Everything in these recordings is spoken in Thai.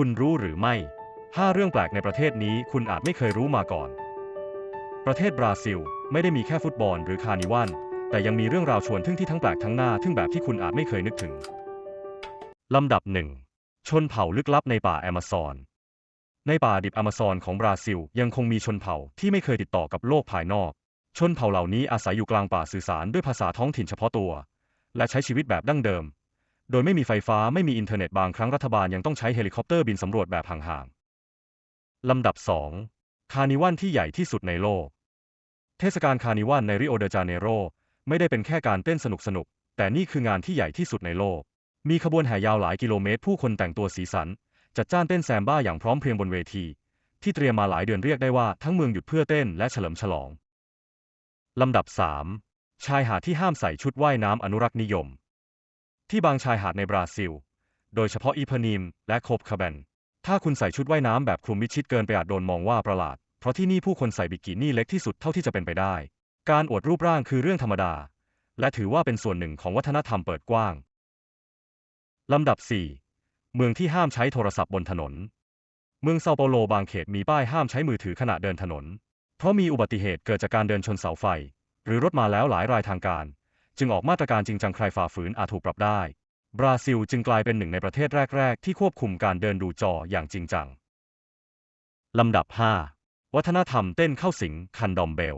คุณรู้หรือไม่ 5 เรื่องแปลกในประเทศนี้คุณอาจไม่เคยรู้มาก่อน ประเทศบราซิล ไม่ได้มีแค่ฟุตบอลหรือคาร์นิวัลแต่ยังมีเรื่องราวชวนทึ่งที่ทั้งแปลกทั้งน่าทึ่งแบบที่คุณอาจไม่เคยนึกถึง ลำดับหนึ่งชนเผ่าลึกลับในป่าแอมะซอน ในป่าดิบแอมะซอนของบราซิล ยังคงมีชนเผ่าที่ไม่เคยติดต่อกับโลกภายนอก ชนเผ่าเหล่านี้อาศัยอยู่กลางป่าสื่อสารด้วยภาษาท้องถิ่นเฉพาะตัว และใช้ชีวิตแบบดั้งเดิม โดยไม่มีไฟฟ้าไม่มีอินเทอร์เน็ตบางครั้งรัฐบาลยังต้องใช้เฮลิคอปเตอร์บินสำรวจแบบห่างๆ ลำดับ 2 คานิวัลที่ใหญ่ที่สุดในโลก เทศกาลคานิวัลในริโอเดจาเนโรไม่ได้เป็นแค่การเต้นสนุกๆแต่นี่คืองานที่ใหญ่ที่สุดในโลก มีขบวนแห่ยาวหลายกิโลเมตร ผู้คนแต่งตัวสีสัน จัดจ้านเต้นแซมบ้าอย่างพร้อมเพรียงบนเวที ที่เตรียมมาหลายเดือนเรียกได้ว่าทั้งเมืองหยุดเพื่อเต้นและเฉลิมฉลอง ลำดับ 3 ชายหาดที่ห้ามใส่ชุดว่ายน้ำอนุรักษ์นิยม ที่บางชายหาดในบราซิล โดยเฉพาะอีพานิมและโคบคาเบน ถ้าคุณใส่ชุดว่ายน้ำแบบคลุมมิดชิดเกินไปอาจโดนมองว่าประหลาด เพราะที่นี่ผู้คนใส่บิกินี่เล็กที่สุดเท่าที่จะเป็นไปได้ การอวดรูปร่างคือเรื่องธรรมดา และถือว่าเป็นส่วนหนึ่งของวัฒนธรรมเปิดกว้าง ลำดับ 4 เมืองที่ห้ามใช้โทรศัพท์บนถนน เมืองเซาเปาโลบางเขตมีป้ายห้ามใช้มือถือขณะเดินถนน เพราะมีอุบัติเหตุเกิดจากการเดินชนเสาไฟ หรือรถมาแล้วหลายรายทางการ จึงออกมาตรการจริงจังใครฝ่าฝืนอาจถูกปรับได้ บราซิลจึงกลายเป็นหนึ่งในประเทศแรก ๆ ที่ควบคุมการเดินดูจออย่างจริงจัง ลำดับ 5 วัฒนธรรมเต้นเข้าสิงคันดอมเบล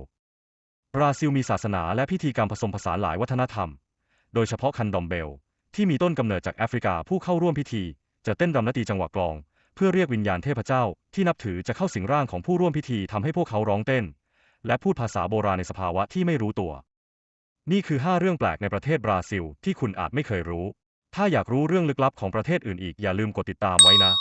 บราซิลมีศาสนาและพิธีกรรมผสมผสานหลายวัฒนธรรม โดยเฉพาะคันดอมเบล ที่มีต้นกำเนิดจากแอฟริกาผู้เข้าร่วมพิธี จะเต้นรำนาตีจังหวะกลอง เพื่อเรียกวิญญาณเทพเจ้า ที่นับถือจะเข้าสิงร่างของผู้ร่วมพิธีทำให้พวกเขาร้องเต้น และพูดภาษาโบราณในสภาวะที่ไม่รู้ตัว นี่คือ 5 เรื่องแปลกในประเทศบราซิล ที่คุณอาจไม่เคยรู้ ถ้าอยากรู้เรื่องลึกลับของประเทศอื่นอีกอย่าลืมกดติดตามไว้นะ